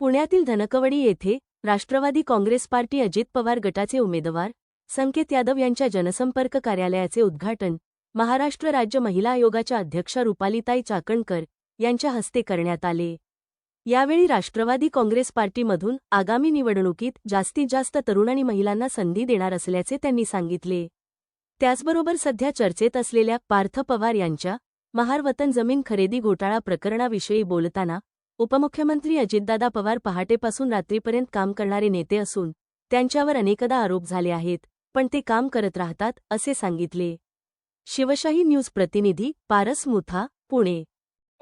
पुण्यातील धनकवडी येथे Rashtrawadi Congress party Ajit Pawar गटाचे उमेदवार संकेत यादव यांच्या जनसंपर्क कार्यालयाचे उद्घाटन महाराष्ट्र राज्य महिला आयोगाच्या अध्यक्षा रुपालीताई चाकणकर यांच्या हस्ते करण्यात आले. यावेळी राष्ट्रवादी काँग्रेस पार्टीमधून आगामी निवडणुकीत जास्तीत जास्त तरुण आणि महिलांना संधी देणार असल्याचे त्यांनी सांगितले. त्याचबरोबर सध्या चर्चेत असलेल्या पार्थ पवार यांच्या महारवतन जमीन खरेदी घोटाळा प्रकरणाविषयी बोलताना उपमुख्यमंत्री अजितदादा पवार पहाटेपासून रात्रीपर्यंत काम करणारे नेते असून त्यांच्यावर अनेकदा आरोप झाले आहेत पण ते काम करत राहतात असे सांगितले. शिवशाही न्यूज प्रतिनिधी पारस मुथा पुणे.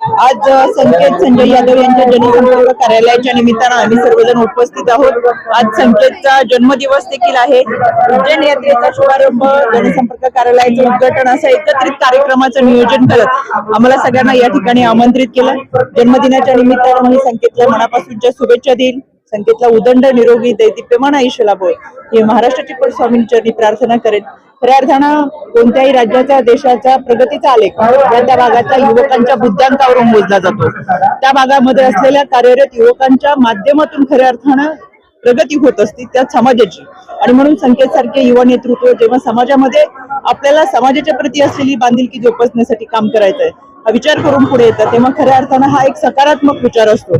आज संकेत संजय यादव यांच्या जनसंपर्क कार्यालयाच्या निमित्तानं आम्ही सर्वजण उपस्थित आहोत. आज संकेतचा जन्मदिवस देखील आहे. उज्जैन यात्रेचा शुभारंभ जनसंपर्क कार्यालयाचं उद्घाटन असं एकत्रित कार्यक्रमाचं नियोजन करत आम्हाला सगळ्यांना या ठिकाणी आमंत्रित केलं. जन्मदिनाच्या निमित्तानं मी संकेतला मनापासूनच्या शुभेच्छा देईल संकेतला उदंड निरोगी दैदिप्यमान आयुष्य लाभो हे महाराष्ट्राची पण स्वामींचरणी प्रार्थना करेन. खऱ्या अर्थानं कोणत्याही राज्याचा देशाचा प्रगतीचा आलेख या त्या भागाच्या युवकांच्या बुद्ध्यांकावरून मोजला जातो. त्या भागामध्ये असलेल्या कार्यरत युवकांच्या माध्यमातून खऱ्या अर्थानं प्रगती होत असते त्या समाजाची. आणि म्हणून संकेतसारखे युवा नेतृत्व जेव्हा समाजामध्ये आपल्याला समाजाच्या प्रती असलेली बांधिलकी जोपासण्यासाठी काम करायचं आहे हा विचार करून पुढे येतात तेव्हा खऱ्या अर्थानं हा एक सकारात्मक विचार असतो.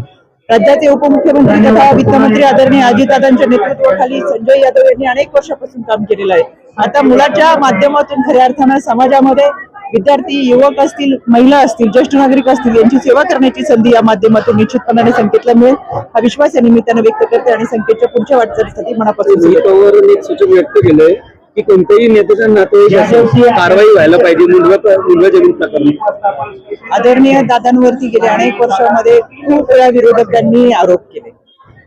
राज्याचे उपमुख्यमंत्री तथा वित्तमंत्री आदरणीय अजितदादांच्या नेतृत्वाखाली संजय यादव यांनी अनेक वर्षापासून काम केलेलं आहे. आता मुलाच्या माध्यमातून खऱ्या अर्थानं समाजामध्ये विद्यार्थी युवक असतील महिला असतील ज्येष्ठ नागरिक असतील यांची सेवा करण्याची संधी या माध्यमातून निश्चितपणाने संकेतला मिळेल. हा विश्वास या निमित्तानं व्यक्त करते आणि संकेतच्या पुढच्या वाटचालीसाठी मनापासून सूचक व्यक्त केलंय की कोणत्याही नेत्याच्या नातेवाईक कारवाई व्हायला पाहिजे मुलगा मुलगा जमीन प्रकरणी. आदरणीय दादांवरती गेल्या अनेक वर्षामध्ये खूप वेळा विरोधकांनी आरोप केले.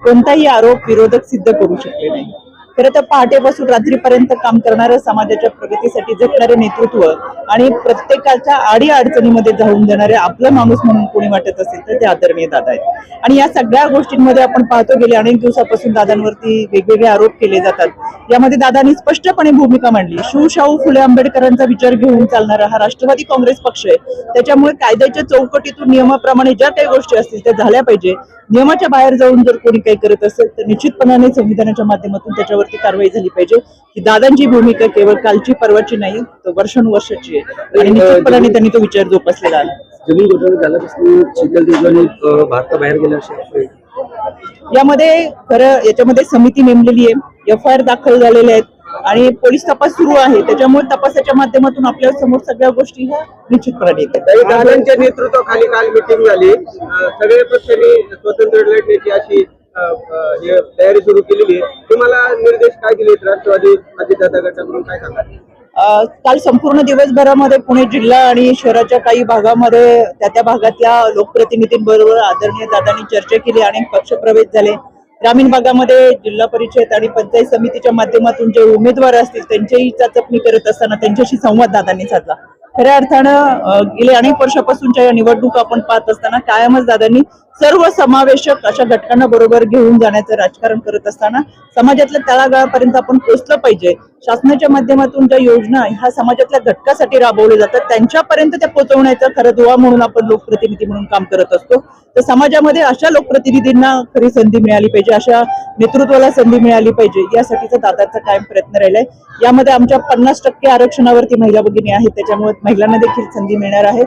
कोणताही आरोप विरोधक सिद्ध करू शकले नाही. खरं तर पहाटेपासून रात्रीपर्यंत काम करणारं समाजाच्या प्रगतीसाठी झटणारे नेतृत्व आणि प्रत्येकाच्या आडी अडचणीमध्ये जाऊन देणारे आपलं माणूस म्हणून कोणी वाटत असेल तर ते आदरणीय दादा आहेत. आणि या सगळ्या गोष्टींमध्ये आपण पाहतो गेले अनेक दिवसापासून दादांवरती वेगवेगळे आरोप केले जातात. यामध्ये दादांनी स्पष्टपणे भूमिका मांडली. शिवशाहू फुले आंबेडकरांचा विचार घेऊन चालणारा हा राष्ट्रवादी काँग्रेस पक्ष आहे. त्याच्यामुळे कायद्याच्या चौकटीतून नियमाप्रमाणे ज्या काही गोष्टी असतील त्या झाल्या पाहिजे. नियमाच्या बाहेर जाऊन जर कोणी काही करत असेल तर निश्चितपणाने संविधानाच्या माध्यमातून त्याच्यावर त्याच्यावरती कारवाई झाली पाहिजे. ही दादांची भूमिका केवळ कालची परवाची नाही तर वर्षानुवर्षाची आहे. आणि निश्चितपणाने त्यांनी तो विचार जोपासलेला आहे. जमीन घोटाळा झाल्यापासून शीतल देशवानी अं, भारताबाहेर गेल्या यामध्ये खरं याच्यामध्ये समिती नेमलेली आहे. एफ आय आर दाखल झालेल्या आहेत. आणि पोलीस तपास सुरू आहे. त्याच्यामुळे तपासाच्या माध्यमातून आपल्यासमोर सगळ्या गोष्टी ह्या निश्चितपणे येतात. नेतृत्वाखाली काल मिटिंग झाली. अं, सगळ्या पक्षांनी स्वतंत्र लढण्याची अशी तयारी सुरू केलेली आहे. तुम्हाला निर्देश काय दिले राष्ट्रवादी अजितदादा गटाकडून? काय सांगा काल संपूर्ण दिवसभरामध्ये पुणे जिल्हा आणि शहराच्या काही भागामध्ये त्या त्या भागातल्या लोकप्रतिनिधींबरोबर आदरणीय दादांनी चर्चा केली आणि पक्षप्रवेश झाले. ग्रामीण भागामध्ये जिल्हा परिषद आणि पंचायत समितीच्या माध्यमातून जे उमेदवार असतील त्यांच्याही चाचपणी करत असताना त्यांच्याशी संवाद दादांनी साधला. खऱ्या अर्थानं गेले अनेक वर्षापासूनच्या या निवडणुका आपण पाहत असताना कायमच दादांनी सर्व समावेशक अशा घटकांना बरोबर घेऊन जाण्याचं राजकारण करत असताना समाजातल्या तळागाळापर्यंत आपण पोचलं पाहिजे. शासनाच्या माध्यमातून ज्या योजना ह्या समाजातल्या घटकासाठी राबवल्या जातात त्यांच्यापर्यंत त्या पोहोचवण्याचा खरं दुवा म्हणून आपण लोकप्रतिनिधी म्हणून काम करत असतो. तर समाजामध्ये अशा लोकप्रतिनिधींना खरी संधी मिळाली पाहिजे अशा नेतृत्वाला संधी मिळाली पाहिजे यासाठीचा दादाचा कायम प्रयत्न राहिलाय. यामध्ये आमच्या पन्नास टक्के आरक्षणावरती महिला भगिनी आहेत त्याच्यामुळे महिलांना देखील संधी मिळणार आहे.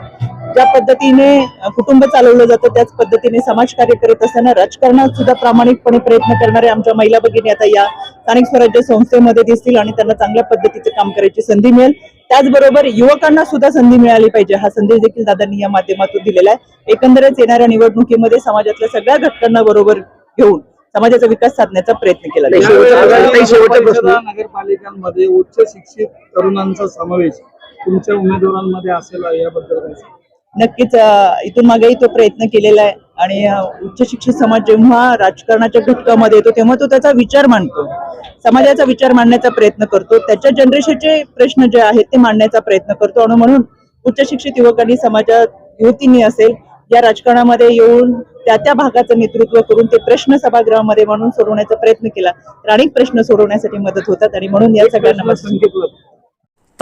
ज्या पद्धतीने कुटुंब चालवलं जातं त्याच पद्धतीने समाजकार्य करत असताना राजकारणात सुद्धा प्रामाणिकपणे प्रयत्न करणारे आमच्या महिला भगिनी आता या स्थानिक स्वराज्य संस्थेमध्ये दिसतील आणि त्यांना चांगल्या पद्धतीचे काम करायची संधी मिळेल. त्याचबरोबर युवकांना सुद्धा संधी मिळाली पाहिजे. हा संदेश देखील दादांनी या माध्यमातून दिलेला आहे. एकंदरच येणाऱ्या निवडणुकीमध्ये समाजातल्या सगळ्या घटकांना बरोबर घेऊन समाजाचा विकास साधण्याचा प्रयत्न केला नगरपालिकांमध्ये उच्च शिक्षित तरुणांचा समावेश तुमच्या उमेदवारांमध्ये असेल याबद्दल? नक्कीच इथून मागेही तो प्रयत्न केलेला आहे. आणि उच्च शिक्षित समाज जेव्हा राजकारणाच्या घटकामध्ये येतो तेव्हा तो त्याचा विचार मांडतो. समाजाचा विचार मांडण्याचा प्रयत्न करतो. त्याच्या जनरेशनचे प्रश्न जे आहेत ते मांडण्याचा प्रयत्न करतो. आणि म्हणून उच्च शिक्षित युवकांनी समाजात युवतींनी असेल या राजकारणामध्ये येऊन त्या त्या भागाचं नेतृत्व करून ते प्रश्न सभागृहामध्ये म्हणून सोडवण्याचा प्रयत्न केला. तर अनेक प्रश्न सोडवण्यासाठी मदत होतात. आणि म्हणून या सगळ्यांना